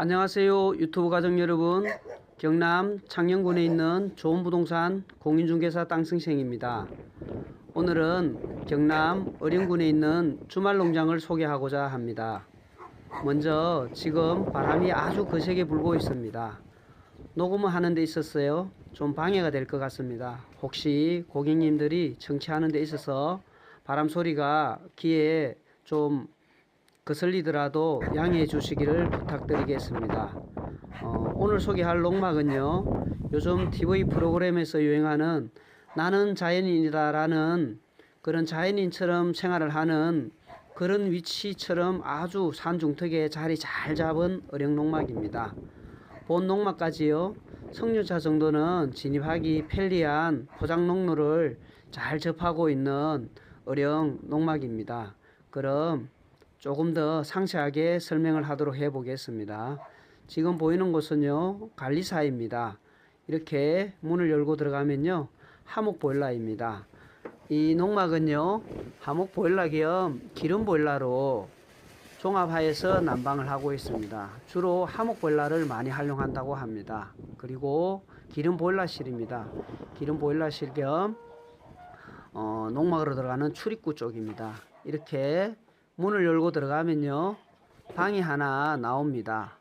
안녕하세요 유튜브 가족 여러분. 경남 창녕군에 있는 좋은 부동산 공인중개사 땅승생입니다. 오늘은 경남 어령군에 있는 주말농장을 소개하고자 합니다. 먼저 지금 바람이 아주 거세게 불고 있습니다. 녹음을 하는 데 있었어요 좀 방해가 될 것 같습니다. 혹시 고객님들이 청취하는 데 있어서 바람 소리가 귀에 좀 거슬리더라도 양해해 주시기를 부탁드리겠습니다. 어, 오늘 소개할 농막은요. 요즘 TV 프로그램에서 유행하는 나는 자연인이다 라는 그런 자연인처럼 생활을 하는 그런 위치처럼 아주 산중턱에 자리 잘 잡은 어령 농막입니다. 본 농막까지요. 석류차 정도는 진입하기 편리한 포장 농로를 잘 접하고 있는 어령 농막입니다. 그럼 조금 더 상세하게 설명을 하도록 해 보겠습니다. 지금 보이는 곳은요, 관리사입니다. 이렇게 문을 열고 들어가면요, 하목 보일러입니다. 이 농막은요, 하목 보일러 겸 기름 보일러로 종합하여서 난방을 하고 있습니다. 주로 하목 보일러를 많이 활용한다고 합니다. 그리고 기름 보일러실입니다. 기름 보일러실 겸 어, 농막으로 들어가는 출입구 쪽입니다. 이렇게 문을 열고 들어가면요 방이 하나 나옵니다.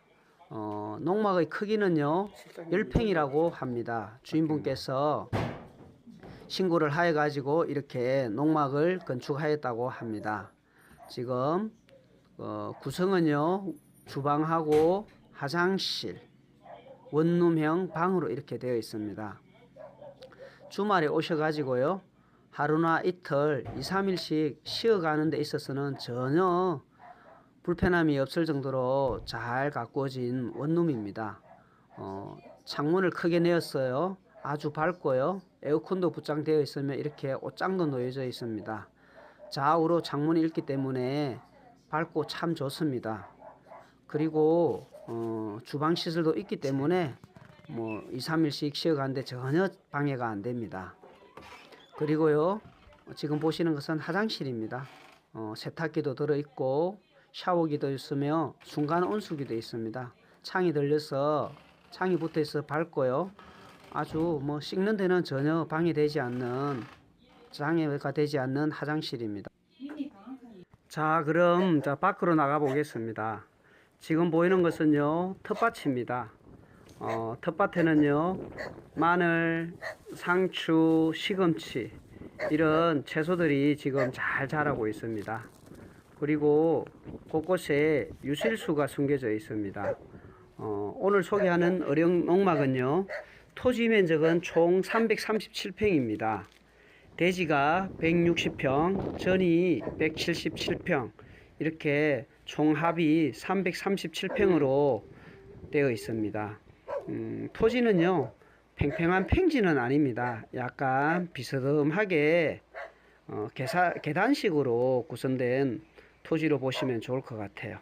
어, 농막의 크기는요 10평이라고 합니다. 주인분께서 신고를 하여 가지고 이렇게 농막을 건축하였다고 합니다. 지금 어, 구성은요 주방하고 화장실 원룸형 방으로 이렇게 되어 있습니다. 주말에 오셔 가지고요 하루나 이틀, 2, 3일씩 쉬어가는 데 있어서는 전혀 불편함이 없을 정도로 잘 가꾸어진 원룸입니다. 어, 창문을 크게 내었어요. 아주 밝고요. 에어컨도 부장되어 있으면 이렇게 옷장도 놓여져 있습니다. 좌우로 창문이 있기 때문에 밝고 참 좋습니다. 그리고 어, 주방 시설도 있기 때문에 뭐 2, 3일씩 쉬어가는데 전혀 방해가 안 됩니다. 그리고요 지금 보시는 것은 화장실입니다. 어, 세탁기도 들어있고 샤워기도 있으며 순간 온수기도 있습니다. 창이 들려서 창이 붙어있어 밝고요. 아주 뭐 씻는 데는 전혀 방해되지 않는 장애가 되지 않는 화장실입니다. 자 그럼 자 밖으로 나가 보겠습니다. 지금 보이는 것은요 텃밭입니다. 어, 텃밭에는요 마늘, 상추, 시금치 이런 채소들이 지금 잘 자라고 있습니다. 그리고 곳곳에 유실수가 숨겨져 있습니다. 어, 오늘 소개하는 어령 농막은요 토지 면적은 총 337평입니다. 대지가 160평, 전이 177평 이렇게 총합이 337평으로 되어 있습니다. 음, 토지는요 팽팽한 평지는 아닙니다. 약간 비스듬하게 어, 계사, 계단식으로 구성된 토지로 보시면 좋을 것 같아요.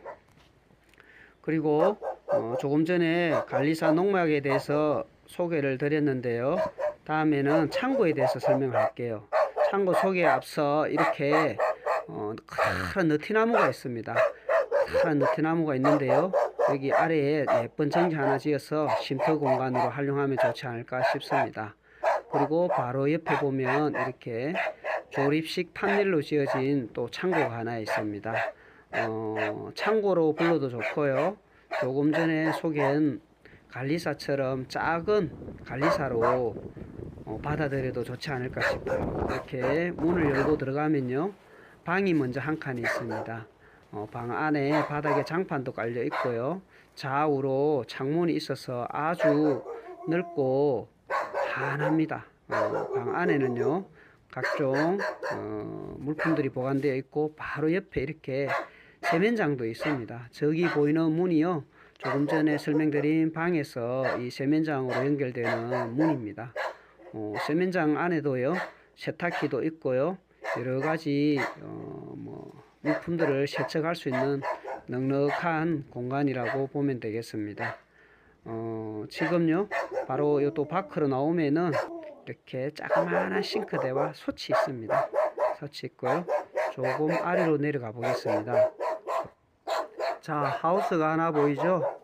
그리고 어, 조금 전에 관리사 농막에 대해서 소개를 드렸는데요. 다음에는 창고에 대해서 설명할게요. 창고 소개에 앞서 이렇게 어, 큰 느티나무가 있습니다. 큰 느티나무가 있는데요. 여기 아래에 예쁜 정지 하나 지어서 쉼터 공간으로 활용하면 좋지 않을까 싶습니다. 그리고 바로 옆에 보면 이렇게 조립식 판넬로 지어진 또 창고가 하나 있습니다. 어, 창고로 불러도 좋고요. 조금 전에 소개한 관리사처럼 작은 관리사로 어, 받아들여도 좋지 않을까 싶어요. 이렇게 문을 열고 들어가면요. 방이 먼저 한 칸이 있습니다. 어, 방 안에 바닥에 장판도 깔려 있고요. 좌우로 창문이 있어서 아주 넓고 환합니다. 어, 방 안에는요. 각종 어, 물품들이 보관되어 있고 바로 옆에 이렇게 세면장도 있습니다. 저기 보이는 문이요. 조금 전에 설명드린 방에서 이 세면장으로 연결되는 문입니다. 어, 세면장 안에도요. 세탁기도 있고요. 여러 가지 어, 뭐 물품들을 세척할 수 있는 넉넉한 공간이라고 보면 되겠습니다. 어, 지금요, 바로 요또 밖으로 나오면은 이렇게 자그마한 싱크대와 소치 있습니다. 소치 있고요. 조금 아래로 내려가 보겠습니다. 자, 하우스가 하나 보이죠?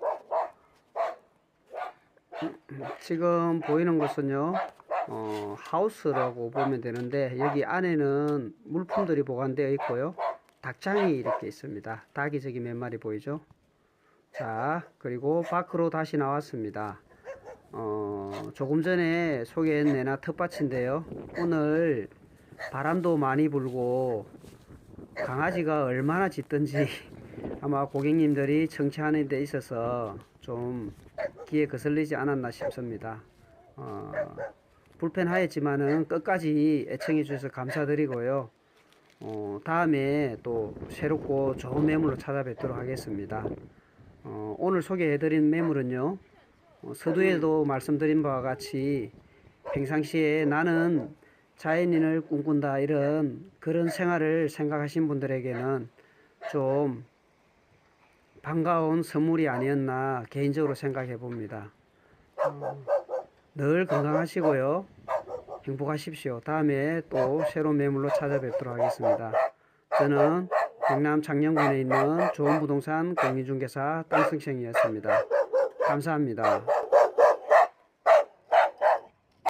지금 보이는 것은요, 어, 하우스라고 보면 되는데, 여기 안에는 물품들이 보관되어 있고요. 닭장이 이렇게 있습니다. 닭이 저기 몇 마리 보이죠? 자, 그리고 밖으로 다시 나왔습니다. 어, 조금 전에 소개한 내나 텃밭인데요. 오늘 바람도 많이 불고 강아지가 얼마나 짖던지 아마 고객님들이 청취하는 데 있어서 좀 귀에 거슬리지 않았나 싶습니다. 어, 불편하였지만은 끝까지 애청해 주셔서 감사드리고요. 어, 다음에 또 새롭고 좋은 매물로 찾아뵙도록 하겠습니다. 어, 오늘 소개해드린 매물은요. 어, 서두에도 말씀드린 바와 같이 평상시에 나는 자연인을 꿈꾼다 이런 그런 생활을 생각하신 분들에게는 좀 반가운 선물이 아니었나 개인적으로 생각해 봅니다. 어, 늘 건강하시고요. 행복하십시오. 다음에 또 새로운 매물로 찾아뵙도록 하겠습니다. 저는 경남 창녕군에 있는 좋은 부동산 공인중개사 땅승생이었습니다. 감사합니다.